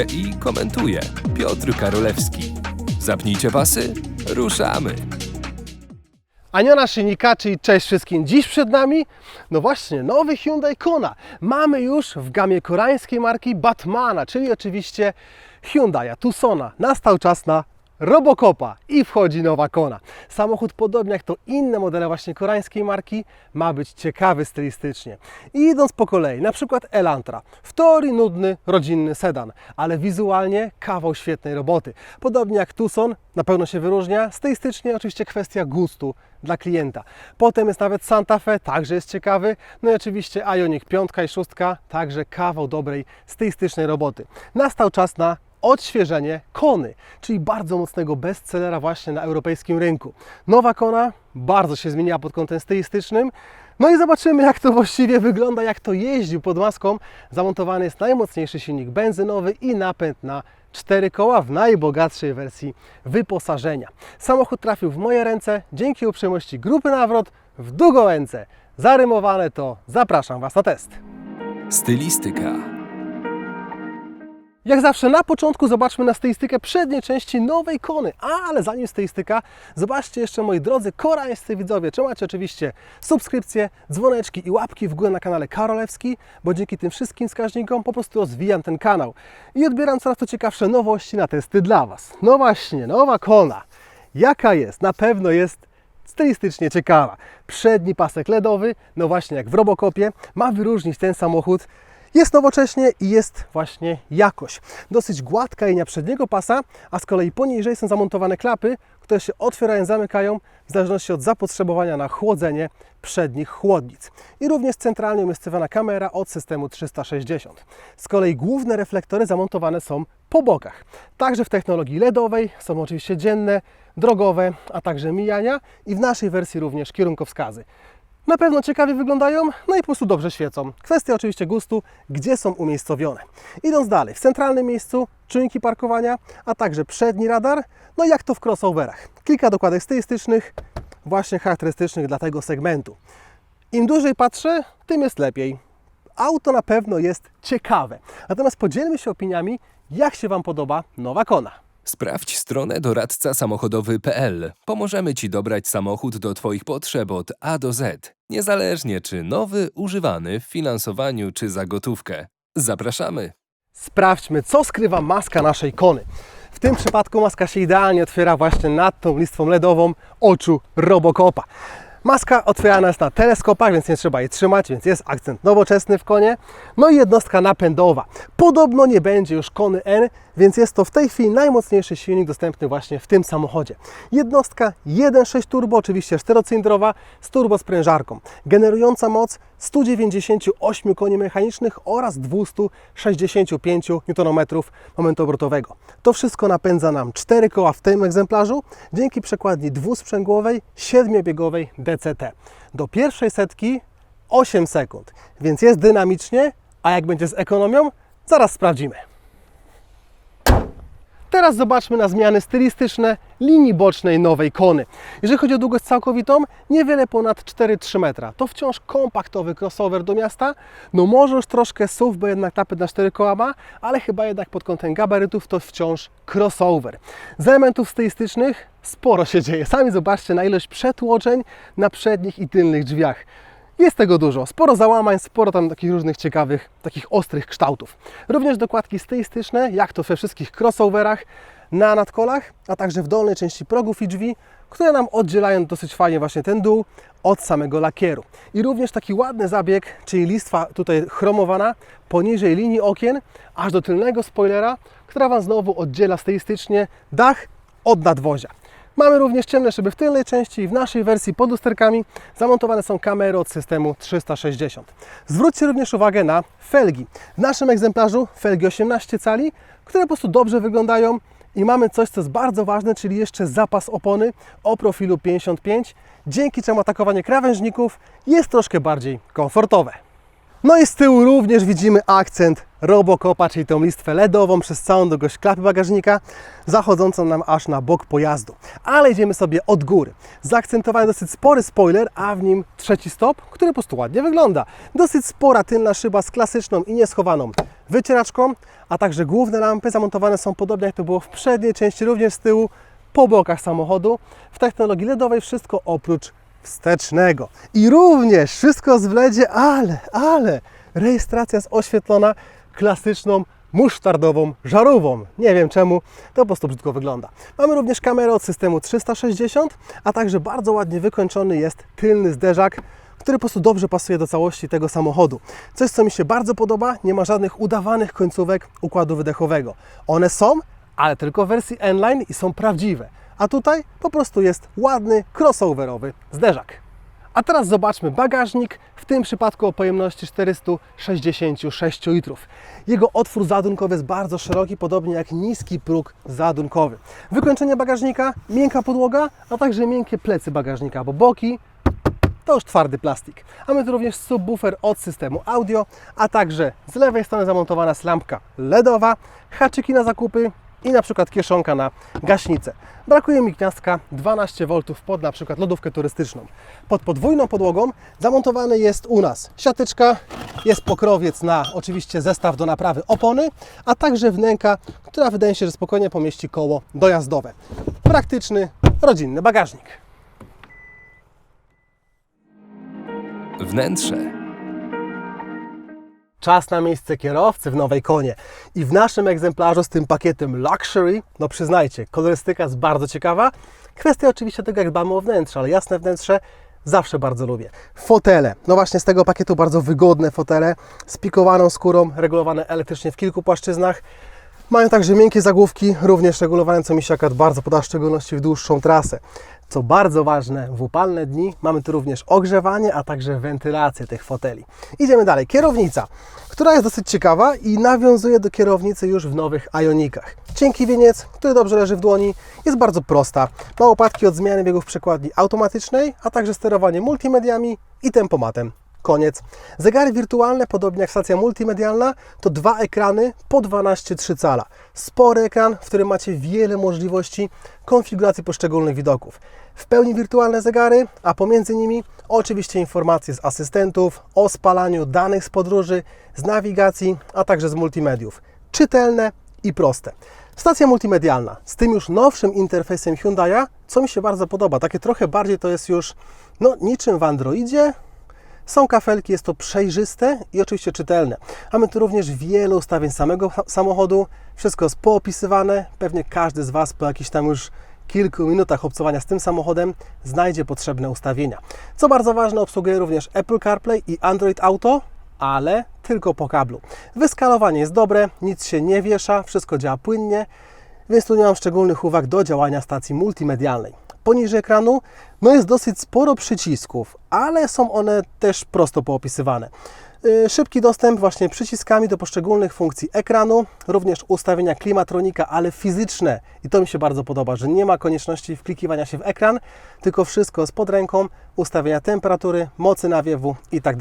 I komentuje Piotr Karolewski. Zapnijcie pasy, ruszamy! Aniona Szynika, czyli cześć wszystkim. Dziś przed nami, no właśnie, nowy Hyundai Kona. Mamy już w gamie koreańskiej marki Batmana, czyli oczywiście Hyundai'a Tucsona. Nastał czas na Robocopa i wchodzi nowa Kona. Samochód, podobnie jak to inne modele właśnie koreańskiej marki, ma być ciekawy stylistycznie. I idąc po kolei, na przykład Elantra. W teorii nudny, rodzinny sedan, ale wizualnie kawał świetnej roboty. Podobnie jak Tucson, na pewno się wyróżnia. Stylistycznie oczywiście kwestia gustu dla klienta. Potem jest nawet Santa Fe, także jest ciekawy. No i oczywiście Ioniq 5 i 6, także kawał dobrej stylistycznej roboty. Nastał czas na odświeżenie Kony, czyli bardzo mocnego bestsellera właśnie na europejskim rynku. Nowa Kona bardzo się zmieniła pod kątem stylistycznym. No i zobaczymy, jak to właściwie wygląda, jak to jeździł pod maską. Zamontowany jest najmocniejszy silnik benzynowy i napęd na cztery koła w najbogatszej wersji wyposażenia. Samochód trafił w moje ręce dzięki uprzejmości grupy Nawrot w Długołęce. Zarymowane to zapraszam Was na test. Stylistyka. Jak zawsze na początku zobaczmy na stylistykę przedniej części nowej Kony. Ale zanim stylistyka, zobaczcie jeszcze moi drodzy koreańscy widzowie, czy macie oczywiście subskrypcje, dzwoneczki i łapki w górę na kanale Karolewski, bo dzięki tym wszystkim wskaźnikom po prostu rozwijam ten kanał i odbieram coraz to ciekawsze nowości na testy dla Was. No właśnie, nowa Kona. Jaka jest? Na pewno jest stylistycznie ciekawa. Przedni pasek LEDowy, no właśnie jak w Robocopie, ma wyróżnić ten samochód jest nowocześnie i jest właśnie jakość. Dosyć gładka linia przedniego pasa, a z kolei poniżej są zamontowane klapy, które się otwierają, zamykają w zależności od zapotrzebowania na chłodzenie przednich chłodnic. I również centralnie umiejscowiona kamera od systemu 360. Z kolei główne reflektory zamontowane są po bokach. Także w technologii LEDowej są oczywiście dzienne, drogowe, a także mijania i w naszej wersji również kierunkowskazy. Na pewno ciekawie wyglądają, no i po prostu dobrze świecą. Kwestia oczywiście gustu, gdzie są umiejscowione. Idąc dalej, w centralnym miejscu czujniki parkowania, a także przedni radar, no jak to w crossoverach. Kilka dokładek stylistycznych, właśnie charakterystycznych dla tego segmentu. Im dłużej patrzę, tym jest lepiej. Auto na pewno jest ciekawe. Natomiast podzielmy się opiniami, jak się Wam podoba nowa Kona. Sprawdź stronę doradca samochodowy.pl. Pomożemy Ci dobrać samochód do Twoich potrzeb od A do Z, niezależnie czy nowy, używany, w finansowaniu czy za gotówkę. Zapraszamy! Sprawdźmy, co skrywa maska naszej kony. W tym przypadku maska się idealnie otwiera właśnie nad tą listwą LEDową oczu Robocopa. Maska otwierana jest na teleskopach, więc nie trzeba jej trzymać, więc jest akcent nowoczesny w konie. No i jednostka napędowa. Podobno nie będzie już kony N, więc jest to w tej chwili najmocniejszy silnik dostępny właśnie w tym samochodzie. Jednostka 1.6 turbo, oczywiście czterocylindrowa z turbosprężarką, generująca moc 198 koni mechanicznych oraz 265 Nm momentu obrotowego. To wszystko napędza nam 4 koła w tym egzemplarzu dzięki przekładni dwusprzęgłowej, siedmiobiegowej DCT. Do pierwszej setki 8 sekund, więc jest dynamicznie, a jak będzie z ekonomią, zaraz sprawdzimy. Teraz zobaczmy na zmiany stylistyczne linii bocznej nowej Kony. Jeżeli chodzi o długość całkowitą, niewiele ponad 4-3 metra. To wciąż kompaktowy crossover do miasta. No może już troszkę SUV, bo jednak napęd na 4 koła ma, ale chyba jednak pod kątem gabarytów to wciąż crossover. Z elementów stylistycznych sporo się dzieje. Sami zobaczcie na ilość przetłoczeń na przednich i tylnych drzwiach. Jest tego dużo, sporo załamań, sporo tam takich różnych ciekawych, takich ostrych kształtów. Również dokładki stylistyczne, jak to we wszystkich crossoverach, na nadkolach, a także w dolnej części progów i drzwi, które nam oddzielają dosyć fajnie właśnie ten dół od samego lakieru. I również taki ładny zabieg, czyli listwa tutaj chromowana poniżej linii okien, aż do tylnego spoilera, która Wam znowu oddziela stylistycznie dach od nadwozia. Mamy również ciemne szyby w tylnej części i w naszej wersji pod lusterkami zamontowane są kamery od systemu 360. Zwróćcie również uwagę na felgi. W naszym egzemplarzu felgi 18 cali, które po prostu dobrze wyglądają i mamy coś, co jest bardzo ważne, czyli jeszcze zapas opony o profilu 55, dzięki czemu atakowanie krawężników jest troszkę bardziej komfortowe. No i z tyłu również widzimy akcent Robocopa, czyli tą listwę LEDową przez całą długość klapy bagażnika, zachodzącą nam aż na bok pojazdu. Ale idziemy sobie od góry. Zaakcentowany dosyć spory spoiler, a w nim trzeci stop, który po prostu ładnie wygląda. Dosyć spora tylna szyba z klasyczną i nieschowaną wycieraczką, a także główne lampy zamontowane są podobnie jak to było w przedniej części, również z tyłu, po bokach samochodu. W technologii LEDowej wszystko oprócz wstecznego. I również wszystko z wledzie, ale, ale rejestracja jest oświetlona klasyczną musztardową żarówką. Nie wiem czemu, to po prostu brzydko wygląda. Mamy również kamerę od systemu 360, a także bardzo ładnie wykończony jest tylny zderzak, który po prostu dobrze pasuje do całości tego samochodu. Coś, co mi się bardzo podoba, nie ma żadnych udawanych końcówek układu wydechowego. One są, ale tylko w wersji N-Line i są prawdziwe. A tutaj po prostu jest ładny, crossoverowy zderzak. A teraz zobaczmy bagażnik, w tym przypadku o pojemności 466 litrów. Jego otwór załadunkowy jest bardzo szeroki, podobnie jak niski próg załadunkowy. Wykończenie bagażnika, miękka podłoga, a także miękkie plecy bagażnika, bo boki to już twardy plastik. Mamy tu również subwoofer od systemu audio, a także z lewej strony zamontowana lampka LEDowa, haczyki na zakupy i na przykład kieszonka na gaśnicę. Brakuje mi gniazdka 12 V pod na przykład lodówkę turystyczną. Pod podwójną podłogą zamontowany jest u nas siatyczka, jest pokrowiec na oczywiście zestaw do naprawy opony, a także wnęka, która wydaje się, że spokojnie pomieści koło dojazdowe. Praktyczny, rodzinny bagażnik. Wnętrze. Czas na miejsce kierowcy w nowej konie. I w naszym egzemplarzu z tym pakietem Luxury, no przyznajcie, kolorystyka jest bardzo ciekawa. Kwestia oczywiście tego, jak dbamy o wnętrze, ale jasne wnętrze zawsze bardzo lubię. Fotele. No właśnie z tego pakietu bardzo wygodne fotele z pikowaną skórą, regulowane elektrycznie w kilku płaszczyznach. Mają także miękkie zagłówki, również regulowane, co mi się akurat bardzo poda, w szczególności w dłuższą trasę. Co bardzo ważne, w upalne dni mamy tu również ogrzewanie, a także wentylację tych foteli. Idziemy dalej. Kierownica, która jest dosyć ciekawa i nawiązuje do kierownicy już w nowych Ionikach. Cienki wieniec, który dobrze leży w dłoni, jest bardzo prosta. Ma łopatki od zmiany biegów przekładni automatycznej, a także sterowanie multimediami i tempomatem. Koniec. Zegary wirtualne, podobnie jak stacja multimedialna, to dwa ekrany po 12,3 cala. Spory ekran, w którym macie wiele możliwości konfiguracji poszczególnych widoków. W pełni wirtualne zegary, a pomiędzy nimi oczywiście informacje z asystentów, o spalaniu danych z podróży, z nawigacji, a także z multimediów. Czytelne i proste. Stacja multimedialna z tym już nowszym interfejsem Hyundai'a, co mi się bardzo podoba. Takie trochę bardziej to jest już no, niczym w Androidzie, są kafelki, jest to przejrzyste i oczywiście czytelne. Mamy tu również wiele ustawień samego samochodu. Wszystko jest poopisywane. Pewnie każdy z Was po jakichś tam już kilku minutach obcowania z tym samochodem znajdzie potrzebne ustawienia. Co bardzo ważne, obsługuje również Apple CarPlay i Android Auto, ale tylko po kablu. Wyskalowanie jest dobre, nic się nie wiesza, wszystko działa płynnie, więc tu nie mam szczególnych uwag do działania stacji multimedialnej. Poniżej ekranu no jest dosyć sporo przycisków, ale są one też prosto poopisywane. Yy, Szybki dostęp właśnie przyciskami do poszczególnych funkcji ekranu, również ustawienia klimatronika, ale fizyczne. I to mi się bardzo podoba, że nie ma konieczności wklikiwania się w ekran, tylko wszystko jest pod ręką, ustawienia temperatury, mocy nawiewu i tak.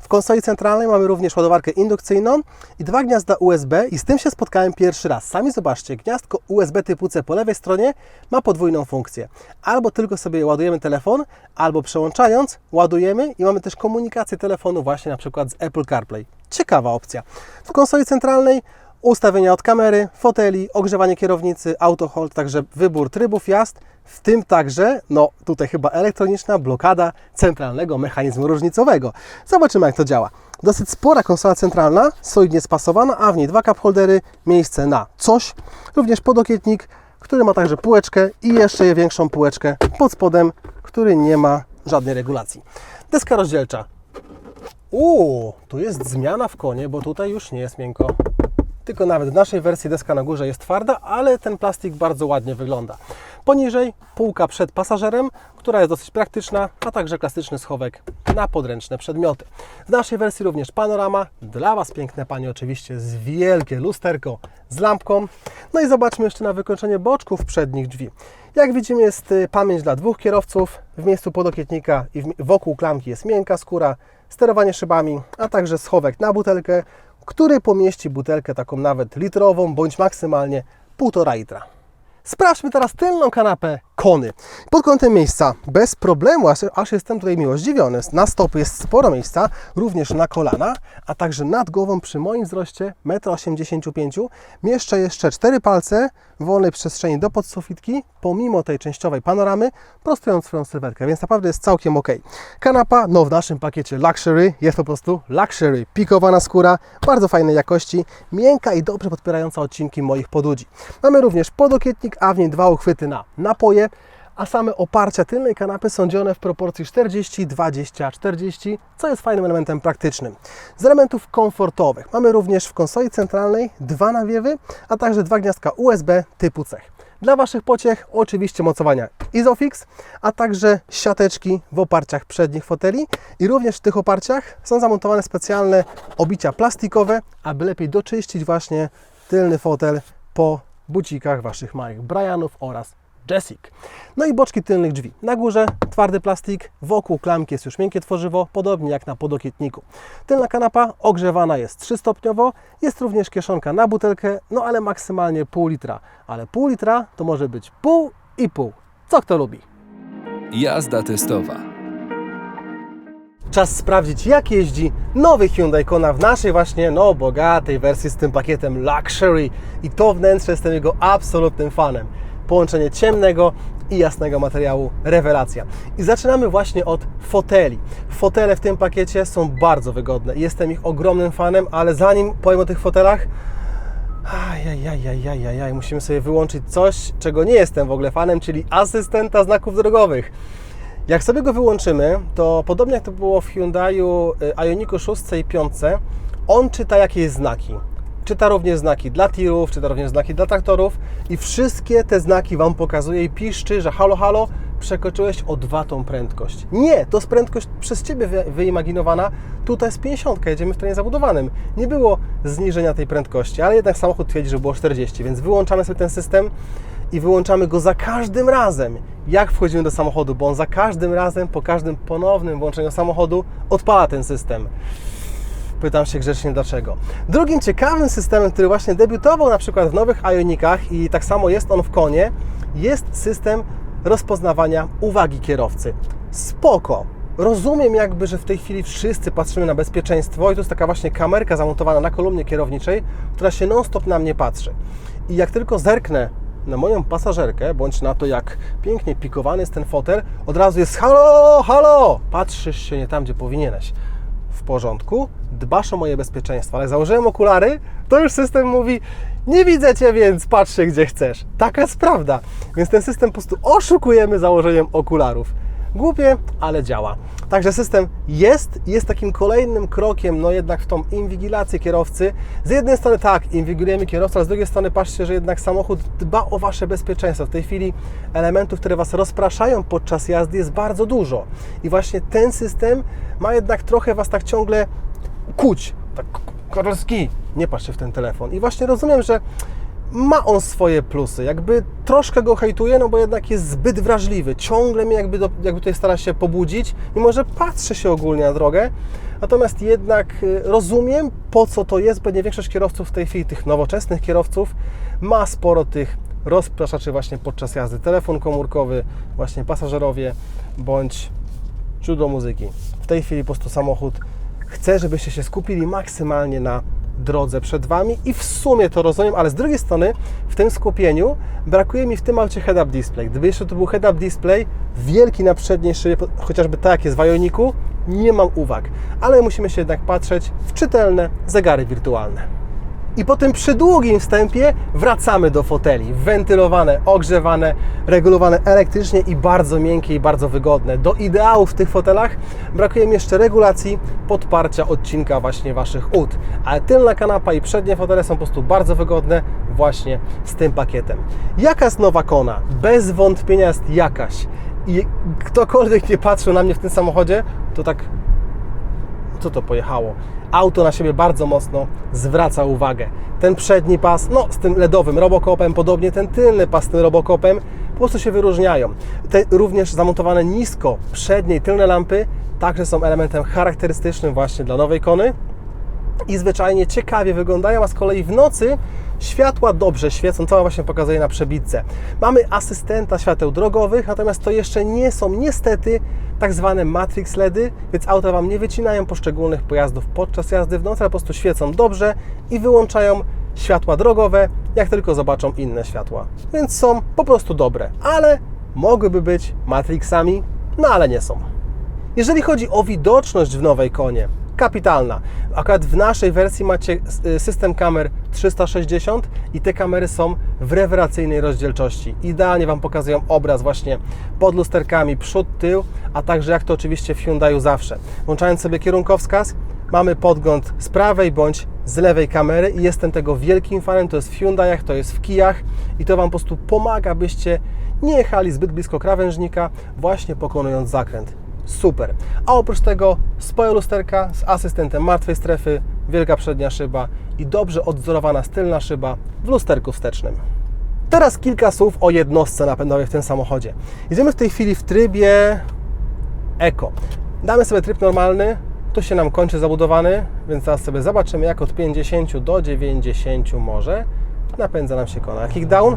W konsoli centralnej mamy również ładowarkę indukcyjną i dwa gniazda USB i z tym się spotkałem pierwszy raz. Sami zobaczcie, gniazdko USB typu C po lewej stronie ma podwójną funkcję. Albo tylko sobie ładujemy telefon, albo przełączając ładujemy i mamy też komunikację telefonu właśnie na przykład Apple CarPlay. Ciekawa opcja. W konsoli centralnej ustawienia od kamery, foteli, ogrzewanie kierownicy, auto hold, także wybór trybów jazd, w tym także, no tutaj chyba elektroniczna blokada centralnego mechanizmu różnicowego. Zobaczymy jak to działa. Dosyć spora konsola centralna, solidnie spasowana, a w niej dwa cup holdery, miejsce na coś, również podokietnik, który ma także półeczkę i jeszcze je większą półeczkę pod spodem, który nie ma żadnej regulacji. Deska rozdzielcza. Uuu, tu jest zmiana w konie, bo tutaj już nie jest miękko. Tylko nawet w naszej wersji deska na górze jest twarda, ale ten plastik bardzo ładnie wygląda. Poniżej półka przed pasażerem, która jest dosyć praktyczna, a także klasyczny schowek na podręczne przedmioty. W naszej wersji również panorama. Dla Was piękne Panie oczywiście z wielkie lusterko z lampką. No i zobaczmy jeszcze na wykończenie boczków przednich drzwi. Jak widzimy jest y, pamięć dla dwóch kierowców. W miejscu podokietnika i wokół klamki jest miękka skóra sterowanie szybami, a także schowek na butelkę, który pomieści butelkę taką nawet litrową, bądź maksymalnie 1,5 litra. Sprawdźmy teraz tylną kanapę Kony. Pod kątem miejsca bez problemu, aż, aż jestem tutaj miło zdziwiony. Na stopy jest sporo miejsca, również na kolana, a także nad głową przy moim wzroście 1,85 m mieszczę jeszcze cztery palce wolnej przestrzeni do podsufitki, pomimo tej częściowej panoramy, prostując swoją sylwetkę, więc naprawdę jest całkiem ok. Kanapa, no w naszym pakiecie Luxury, jest po prostu Luxury. Pikowana skóra, bardzo fajnej jakości, miękka i dobrze podpierająca odcinki moich podłudzi. Mamy również podokietnik, a w niej dwa uchwyty na napoje, a same oparcia tylnej kanapy są dzielone w proporcji 40, 20, 40, co jest fajnym elementem praktycznym. Z elementów komfortowych mamy również w konsoli centralnej dwa nawiewy, a także dwa gniazdka USB typu C. Dla Waszych pociech oczywiście mocowania Isofix, a także siateczki w oparciach przednich foteli i również w tych oparciach są zamontowane specjalne obicia plastikowe, aby lepiej doczyścić właśnie tylny fotel po bucikach Waszych małych Brianów oraz Jessic. No i boczki tylnych drzwi. Na górze twardy plastik, wokół klamki jest już miękkie tworzywo, podobnie jak na podokietniku. Tylna kanapa ogrzewana jest 3-stopniowo, jest również kieszonka na butelkę, no ale maksymalnie pół litra. Ale pół litra to może być pół i pół. Co kto lubi? Jazda testowa. Czas sprawdzić, jak jeździ nowy Hyundai Kona w naszej właśnie, no, bogatej wersji z tym pakietem Luxury. I to wnętrze jestem jego absolutnym fanem. Połączenie ciemnego i jasnego materiału, rewelacja. I zaczynamy właśnie od foteli. Fotele w tym pakiecie są bardzo wygodne. Jestem ich ogromnym fanem, ale zanim powiem o tych fotelach, Ajajajajajajaj, musimy sobie wyłączyć coś, czego nie jestem w ogóle fanem, czyli asystenta znaków drogowych. Jak sobie go wyłączymy, to podobnie jak to było w Hyundaiu y, Ioniqu 6 i 5, on czyta jakieś znaki. Czyta również znaki dla tirów, czyta również znaki dla traktorów i wszystkie te znaki Wam pokazuje i piszczy, że halo, halo, przekroczyłeś o dwa tą prędkość. Nie, to jest prędkość przez Ciebie wy, wyimaginowana. Tutaj jest 50, jedziemy w terenie zabudowanym. Nie było zniżenia tej prędkości, ale jednak samochód twierdzi, że było 40, więc wyłączamy sobie ten system i wyłączamy go za każdym razem, jak wchodzimy do samochodu, bo on za każdym razem, po każdym ponownym włączeniu samochodu odpala ten system. Pytam się grzecznie dlaczego. Drugim ciekawym systemem, który właśnie debiutował na przykład w nowych Ionikach i tak samo jest on w Konie, jest system rozpoznawania uwagi kierowcy. Spoko. Rozumiem jakby, że w tej chwili wszyscy patrzymy na bezpieczeństwo i to jest taka właśnie kamerka zamontowana na kolumnie kierowniczej, która się non-stop na mnie patrzy. I jak tylko zerknę na moją pasażerkę, bądź na to, jak pięknie pikowany jest ten fotel, od razu jest halo, halo, patrzysz się nie tam, gdzie powinieneś. W porządku, dbasz o moje bezpieczeństwo, ale założyłem okulary, to już system mówi, nie widzę Cię, więc patrz się, gdzie chcesz. Taka jest prawda. Więc ten system po prostu oszukujemy założeniem okularów. Głupie, ale działa. Także system jest, jest takim kolejnym krokiem, no jednak w tą inwigilację kierowcy. Z jednej strony tak, inwigilujemy kierowcę, ale z drugiej strony patrzcie, że jednak samochód dba o Wasze bezpieczeństwo. W tej chwili elementów, które Was rozpraszają podczas jazdy jest bardzo dużo. I właśnie ten system ma jednak trochę Was tak ciągle kuć. Tak, Karolski, nie patrzcie w ten telefon. I właśnie rozumiem, że ma on swoje plusy. Jakby troszkę go hejtuję, no bo jednak jest zbyt wrażliwy. Ciągle mnie jakby, do, jakby tutaj stara się pobudzić, mimo że patrzę się ogólnie na drogę. Natomiast jednak y, rozumiem, po co to jest, bo nie większość kierowców w tej chwili, tych nowoczesnych kierowców, ma sporo tych rozpraszaczy właśnie podczas jazdy. Telefon komórkowy, właśnie pasażerowie, bądź źródło muzyki. W tej chwili po prostu samochód chce, żebyście się skupili maksymalnie na drodze przed Wami i w sumie to rozumiem, ale z drugiej strony w tym skupieniu brakuje mi w tym aucie head-up display. Gdyby jeszcze to był head-up display wielki na przedniej szybie, chociażby tak jest w Ioniku, nie mam uwag, ale musimy się jednak patrzeć w czytelne zegary wirtualne. I po tym przydługim wstępie wracamy do foteli. Wentylowane, ogrzewane, regulowane elektrycznie i bardzo miękkie i bardzo wygodne. Do ideałów w tych fotelach brakuje mi jeszcze regulacji podparcia odcinka właśnie Waszych ud. Ale tylna kanapa i przednie fotele są po prostu bardzo wygodne właśnie z tym pakietem. Jaka jest nowa Kona? Bez wątpienia jest jakaś. I ktokolwiek nie patrzył na mnie w tym samochodzie, to tak co to pojechało. Auto na siebie bardzo mocno zwraca uwagę. Ten przedni pas, no z tym LEDowym robokopem, podobnie ten tylny pas z tym robokopem, po prostu się wyróżniają. Te również zamontowane nisko przednie i tylne lampy także są elementem charakterystycznym właśnie dla nowej Kony i zwyczajnie ciekawie wyglądają, a z kolei w nocy światła dobrze świecą, Wam właśnie pokazuję na przebitce. Mamy asystenta świateł drogowych, natomiast to jeszcze nie są niestety tak zwane matrix LEDy, więc auta Wam nie wycinają poszczególnych pojazdów podczas jazdy w nocy, ale po prostu świecą dobrze i wyłączają światła drogowe, jak tylko zobaczą inne światła. Więc są po prostu dobre, ale mogłyby być matrixami, no ale nie są. Jeżeli chodzi o widoczność w nowej konie, kapitalna. Akurat w naszej wersji macie y, system kamer 360 i te kamery są w rewelacyjnej rozdzielczości. Idealnie Wam pokazują obraz właśnie pod lusterkami, przód, tył, a także jak to oczywiście w Hyundaiu zawsze. Włączając sobie kierunkowskaz, mamy podgląd z prawej bądź z lewej kamery i jestem tego wielkim fanem. To jest w Hyundaiach, to jest w Kijach i to Wam po prostu pomaga, byście nie jechali zbyt blisko krawężnika, właśnie pokonując zakręt. Super. A oprócz tego spoje lusterka z asystentem martwej strefy, wielka przednia szyba i dobrze odzorowana tylna szyba w lusterku wstecznym. Teraz kilka słów o jednostce napędowej w tym samochodzie. Jedziemy w tej chwili w trybie Eco. Damy sobie tryb normalny, tu się nam kończy zabudowany, więc teraz sobie zobaczymy jak od 50 do 90 może napędza nam się kona. Kickdown?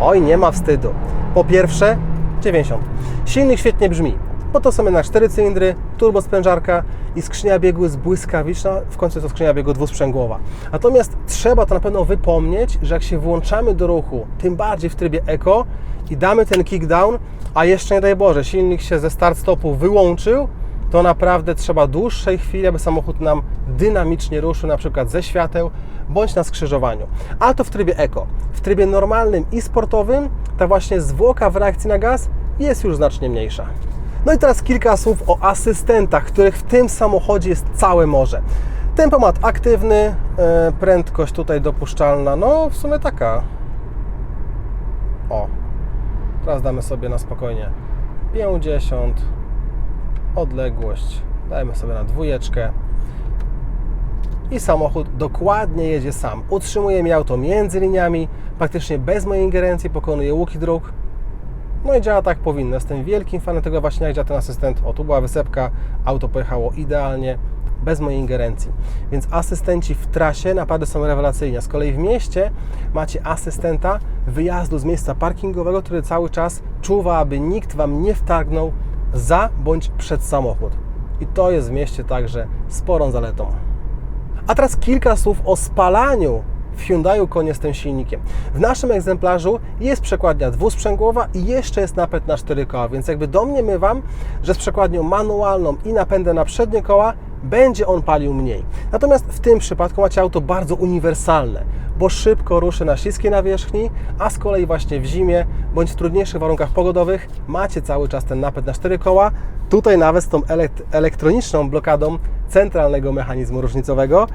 Oj, nie ma wstydu. Po pierwsze, 90. Silnik świetnie brzmi, bo to są jednak 4 cylindry, turbosprężarka i skrzynia biegu jest błyskawiczna, w końcu to skrzynia biegu dwusprzęgłowa. Natomiast trzeba to na pewno wypomnieć, że jak się włączamy do ruchu, tym bardziej w trybie Eco i damy ten kickdown, a jeszcze nie daj Boże, silnik się ze start-stopu wyłączył, to naprawdę trzeba dłuższej chwili, aby samochód nam dynamicznie ruszył, na przykład ze świateł bądź na skrzyżowaniu. A to w trybie Eco. W trybie normalnym i sportowym ta właśnie zwłoka w reakcji na gaz jest już znacznie mniejsza. No i teraz kilka słów o asystentach, których w tym samochodzie jest całe morze. Tempomat aktywny, e, prędkość tutaj dopuszczalna, no w sumie taka. O, teraz damy sobie na spokojnie 50, odległość dajmy sobie na dwójeczkę i samochód dokładnie jedzie sam. Utrzymuje mi auto między liniami, praktycznie bez mojej ingerencji, pokonuje łuki dróg. No i działa tak powinno. Jestem wielkim fanem tego właśnie, jak działa ten asystent. O, tu była wysepka, auto pojechało idealnie, bez mojej ingerencji. Więc asystenci w trasie naprawdę są rewelacyjni. Z kolei w mieście macie asystenta wyjazdu z miejsca parkingowego, który cały czas czuwa, aby nikt Wam nie wtargnął za bądź przed samochód. I to jest w mieście także sporą zaletą. A teraz kilka słów o spalaniu w Hyundaiu konie z tym silnikiem. W naszym egzemplarzu jest przekładnia dwusprzęgłowa i jeszcze jest napęd na cztery koła, więc jakby domniemywam, że z przekładnią manualną i napędem na przednie koła będzie on palił mniej. Natomiast w tym przypadku macie auto bardzo uniwersalne, bo szybko ruszy na śliskiej nawierzchni, a z kolei właśnie w zimie bądź w trudniejszych warunkach pogodowych macie cały czas ten napęd na cztery koła, tutaj nawet z tą elekt- elektroniczną blokadą centralnego mechanizmu różnicowego,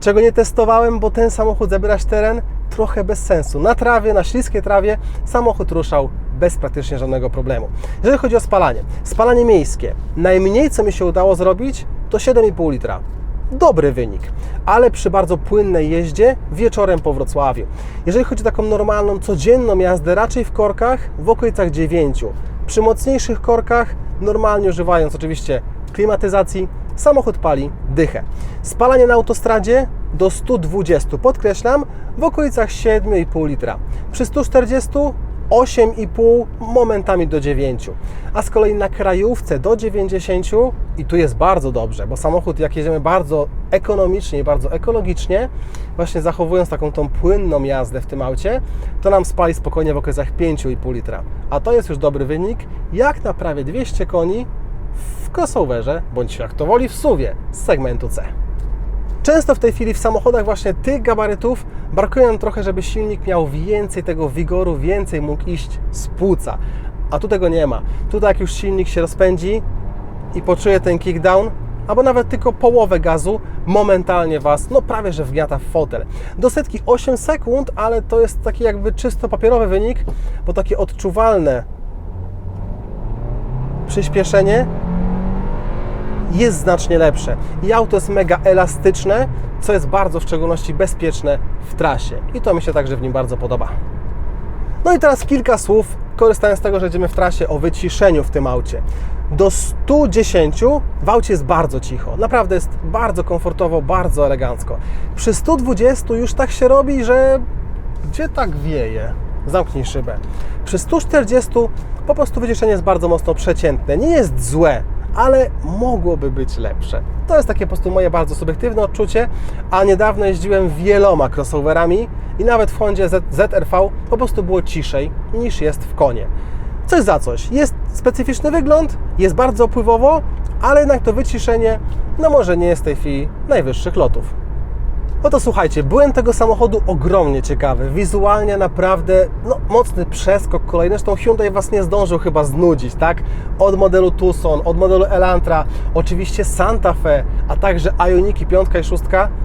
czego nie testowałem, bo ten samochód zabierać teren trochę bez sensu. Na trawie, na śliskiej trawie samochód ruszał bez praktycznie żadnego problemu. Jeżeli chodzi o spalanie, spalanie miejskie, najmniej co mi się udało zrobić to 7,5 litra. Dobry wynik, ale przy bardzo płynnej jeździe wieczorem po Wrocławiu. Jeżeli chodzi o taką normalną, codzienną jazdę, raczej w korkach w okolicach 9. Przy mocniejszych korkach, normalnie używając oczywiście klimatyzacji, samochód pali dychę. Spalanie na autostradzie do 120, podkreślam, w okolicach 7,5 litra. Przy 140 8,5, momentami do 9. A z kolei na krajówce do 90 i tu jest bardzo dobrze, bo samochód jak jedziemy bardzo ekonomicznie i bardzo ekologicznie, właśnie zachowując taką tą płynną jazdę w tym aucie, to nam spali spokojnie w okolicach 5,5 litra. A to jest już dobry wynik, jak na prawie 200 koni w crossoverze, bądź jak to woli w suwie z segmentu C. Często w tej chwili w samochodach właśnie tych gabarytów brakuje nam trochę, żeby silnik miał więcej tego wigoru, więcej mógł iść z płuca. A tu tego nie ma. Tutaj jak już silnik się rozpędzi i poczuje ten kickdown, albo nawet tylko połowę gazu, momentalnie Was, no prawie że wgniata w fotel. Do setki 8 sekund, ale to jest taki jakby czysto papierowy wynik, bo takie odczuwalne przyspieszenie jest znacznie lepsze. I auto jest mega elastyczne, co jest bardzo w szczególności bezpieczne w trasie. I to mi się także w nim bardzo podoba. No i teraz kilka słów, korzystając z tego, że jedziemy w trasie o wyciszeniu w tym aucie. Do 110 w aucie jest bardzo cicho. Naprawdę jest bardzo komfortowo, bardzo elegancko. Przy 120 już tak się robi, że gdzie tak wieje? Zamknij szybę. Przy 140 po prostu wyciszenie jest bardzo mocno przeciętne. Nie jest złe, ale mogłoby być lepsze. To jest takie po prostu moje bardzo subiektywne odczucie, a niedawno jeździłem wieloma crossoverami i nawet w Hondzie ZRV po prostu było ciszej niż jest w konie. Coś za coś. Jest specyficzny wygląd, jest bardzo opływowo, ale jednak to wyciszenie, no może nie jest w tej chwili najwyższych lotów. No to słuchajcie, byłem tego samochodu ogromnie ciekawy. Wizualnie naprawdę no, mocny przeskok kolejny. Zresztą Hyundai Was nie zdążył chyba znudzić, tak? Od modelu Tucson, od modelu Elantra, oczywiście Santa Fe, a także Ioniki 5 i 6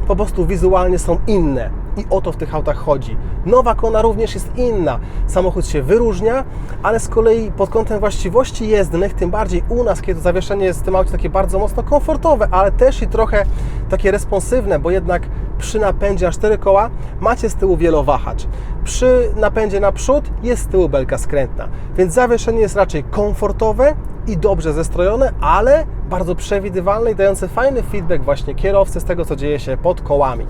po prostu wizualnie są inne. I o to w tych autach chodzi. Nowa Kona również jest inna. Samochód się wyróżnia, ale z kolei pod kątem właściwości jezdnych, tym bardziej u nas, kiedy to zawieszenie jest w tym aucie takie bardzo mocno komfortowe, ale też i trochę takie responsywne, bo jednak przy napędzie na 4 koła macie z tyłu wielowahacz. Przy napędzie na przód jest z tyłu belka skrętna, więc zawieszenie jest raczej komfortowe i dobrze zestrojone, ale bardzo przewidywalne i dające fajny feedback właśnie kierowcy z tego, co dzieje się pod kołami.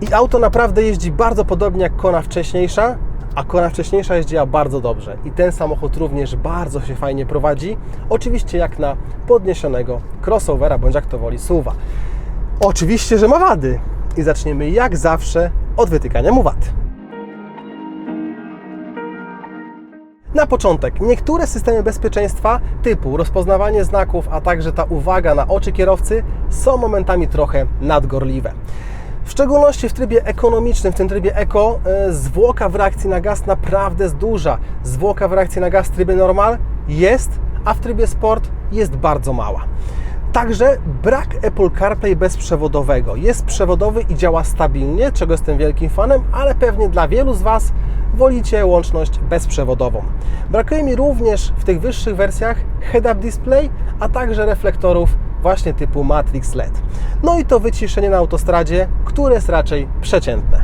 I auto naprawdę jeździ bardzo podobnie jak Kona wcześniejsza, a Kona wcześniejsza jeździła bardzo dobrze. I ten samochód również bardzo się fajnie prowadzi. Oczywiście jak na podniesionego crossovera, bądź jak to woli suwa. Oczywiście, że ma wady. I zaczniemy jak zawsze od wytykania mu wad. Na początek, niektóre systemy bezpieczeństwa typu rozpoznawanie znaków, a także ta uwaga na oczy kierowcy są momentami trochę nadgorliwe. W szczególności w trybie ekonomicznym, w tym trybie eko, e, zwłoka w reakcji na gaz naprawdę jest duża. Zwłoka w reakcji na gaz w trybie normal jest, a w trybie sport jest bardzo mała. Także brak Apple CarPlay bezprzewodowego. Jest przewodowy i działa stabilnie, czego jestem wielkim fanem, ale pewnie dla wielu z Was wolicie łączność bezprzewodową. Brakuje mi również w tych wyższych wersjach head-up display, a także reflektorów właśnie typu Matrix LED. No i to wyciszenie na autostradzie, które jest raczej przeciętne.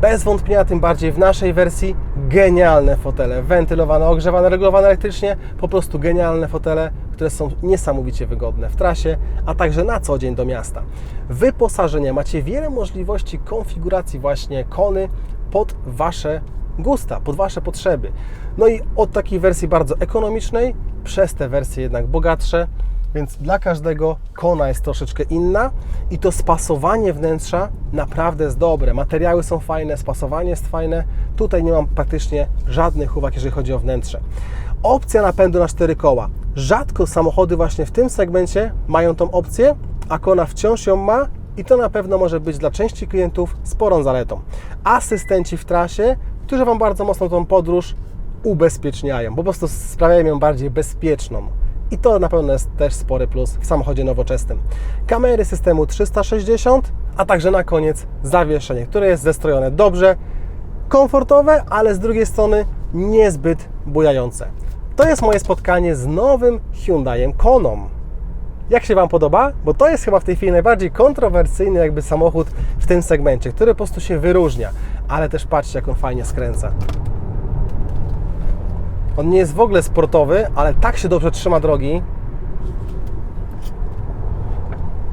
Bez wątpienia, tym bardziej w naszej wersji, genialne fotele, wentylowane, ogrzewane, regulowane elektrycznie, po prostu genialne fotele, które są niesamowicie wygodne w trasie, a także na co dzień do miasta. Wyposażenie macie wiele możliwości konfiguracji właśnie kony pod Wasze gusta, pod Wasze potrzeby. No i od takiej wersji bardzo ekonomicznej, przez te wersje jednak bogatsze, więc dla każdego kona jest troszeczkę inna i to spasowanie wnętrza naprawdę jest dobre. Materiały są fajne, spasowanie jest fajne. Tutaj nie mam praktycznie żadnych uwag, jeżeli chodzi o wnętrze. Opcja napędu na cztery koła. Rzadko samochody właśnie w tym segmencie mają tą opcję, a kona wciąż ją ma i to na pewno może być dla części klientów sporą zaletą. Asystenci w trasie, którzy Wam bardzo mocno tą podróż ubezpieczniają, po prostu sprawiają ją bardziej bezpieczną. I to na pewno jest też spory plus w samochodzie nowoczesnym. Kamery systemu 360, a także na koniec zawieszenie, które jest zestrojone dobrze, komfortowe, ale z drugiej strony niezbyt bujające. To jest moje spotkanie z nowym Hyundaiem Koną. Jak się Wam podoba? Bo to jest chyba w tej chwili najbardziej kontrowersyjny jakby samochód w tym segmencie, który po prostu się wyróżnia. Ale też patrzcie, jak on fajnie skręca. On nie jest w ogóle sportowy, ale tak się dobrze trzyma drogi.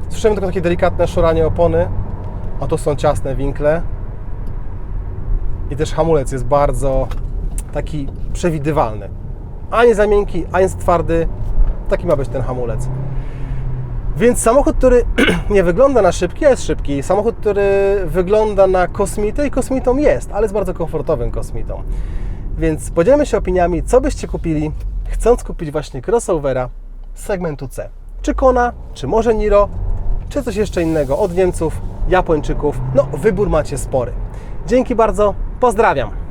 Słyszymy tylko takie delikatne szuranie opony, a to są ciasne winkle. I też hamulec jest bardzo taki przewidywalny. Ani za miękki, ani za twardy. Taki ma być ten hamulec. Więc samochód, który nie wygląda na szybki, jest szybki. Samochód, który wygląda na kosmitę i kosmitą jest, ale jest bardzo komfortowym kosmitą. Więc podzielmy się opiniami, co byście kupili, chcąc kupić właśnie crossovera z segmentu C. Czy Kona, czy może Niro, czy coś jeszcze innego od Niemców, Japończyków. No, wybór macie spory. Dzięki bardzo, pozdrawiam.